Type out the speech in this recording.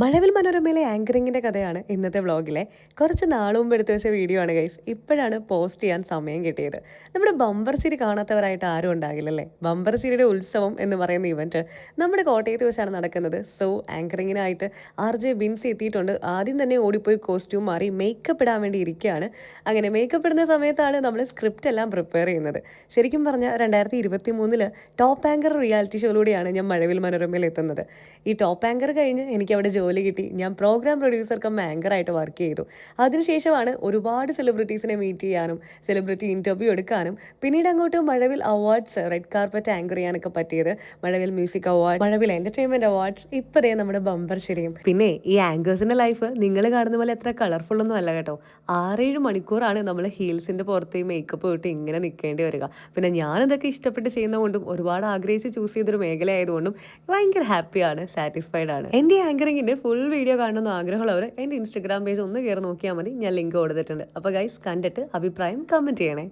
മഴവിൽ മനോരമയിലെ ആങ്കറിങ്ങിന്റെ കഥയാണ് ഇന്നത്തെ വ്ളോഗിലെ. കുറച്ച് നാളു മുമ്പ് എടുത്തു വെച്ച വീഡിയോ ആണ് ഗൈസ്. ഇപ്പോഴാണ് പോസ്റ്റ് ചെയ്യാൻ സമയം കിട്ടിയത്. നമ്മുടെ ബമ്പർ ചിരി കാണാത്തവരായിട്ട് ആരും ഉണ്ടാകില്ലല്ലേ? ബമ്പർ ചിരിയുടെ ഉത്സവം എന്ന് പറയുന്ന ഇവന്റ് നമ്മുടെ കോട്ടയത്ത് വെച്ചാണ് നടക്കുന്നത്. സോ ആങ്കറിങ്ങിനായിട്ട് ആർ ജെ ബിൻസ് എത്തിയിട്ടുണ്ട്. ആദ്യം തന്നെ ഓടിപ്പോയി കോസ്റ്റ്യൂം മാറി മേക്കപ്പ് ഇടാൻ വേണ്ടി ഇരിക്കുകയാണ്. അങ്ങനെ മേക്കപ്പ് ഇടുന്ന സമയത്താണ് നമ്മൾ സ്ക്രിപ്റ്റ് എല്ലാം പ്രിപ്പയർ ചെയ്യുന്നത്. ശരിക്കും പറഞ്ഞാൽ രണ്ടായിരത്തി ഇരുപത്തി മൂന്നിൽ ടോപ്പ് ആങ്കർ റിയാലിറ്റി ഷോയിലൂടെയാണ് ഞാൻ മഴവിൽ മനോരമയിൽ എത്തുന്നത്. ഈ ടോപ്പ് ആങ്കർ കഴിഞ്ഞ് എനിക്ക് അവിടെ ജോലി കിട്ടി. ഞാൻ പ്രോഗ്രാം പ്രൊഡ്യൂസർ കം ആങ്കറായിട്ട് വർക്ക് ചെയ്തു. അതിനുശേഷമാണ് ഒരുപാട് സെലിബ്രിറ്റീസിനെ മീറ്റ് ചെയ്യാനും സെലിബ്രിറ്റി ഇന്റർവ്യൂ എടുക്കാനും പിന്നീട് അങ്ങോട്ട് Mazhavil awards red carpet anchor ചെയ്യാനൊക്കെ പറ്റിയത്. Mazhavil music award Mazhavil entertainment awards ഇപ്പതേ നമ്മുടെ ബമ്പർ ശരിയും. പിന്നെ ഈ ആങ്കേഴ്സിന്റെ ലൈഫ് നിങ്ങൾ കാണുന്ന പോലെ എത്ര കളർഫുൾ ഒന്നും അല്ല കേട്ടോ. ആറേഴ് മണിക്കൂറാണ് നമ്മൾ ഹീൽസിന്റെ പുറത്ത് ഈ മേക്കപ്പ് ഇട്ട് ഇങ്ങനെ നിൽക്കേണ്ടി വരിക. പിന്നെ ഞാനിതൊക്കെ ഇഷ്ടപ്പെട്ട് ചെയ്യുന്നതുകൊണ്ടും ഒരുപാട് ആഗ്രഹിച്ച് ചൂസ് ചെയ്തൊരു മേഖല ആയതുകൊണ്ടും ഭയങ്കര ഹാപ്പിയാണ് സാറ്റിസ്ഫൈഡ് ആണ്. എന്റെ ആങ്കറിങ്ങിന്റെ ഫുൾ വീഡിയോ കാണണമെന്ന് ആഗ്രഹമുള്ളവർ എന്റെ ഇൻസ്റ്റഗ്രാം പേജ് ഒന്ന് കയറി നോക്കിയാൽ മതി. ഞാൻ ലിങ്ക് കൊടുത്തിട്ടുണ്ട്. അപ്പോൾ ഗൈസ് കണ്ടിട്ട് അഭിപ്രായം കമന്റ് ചെയ്യണേ.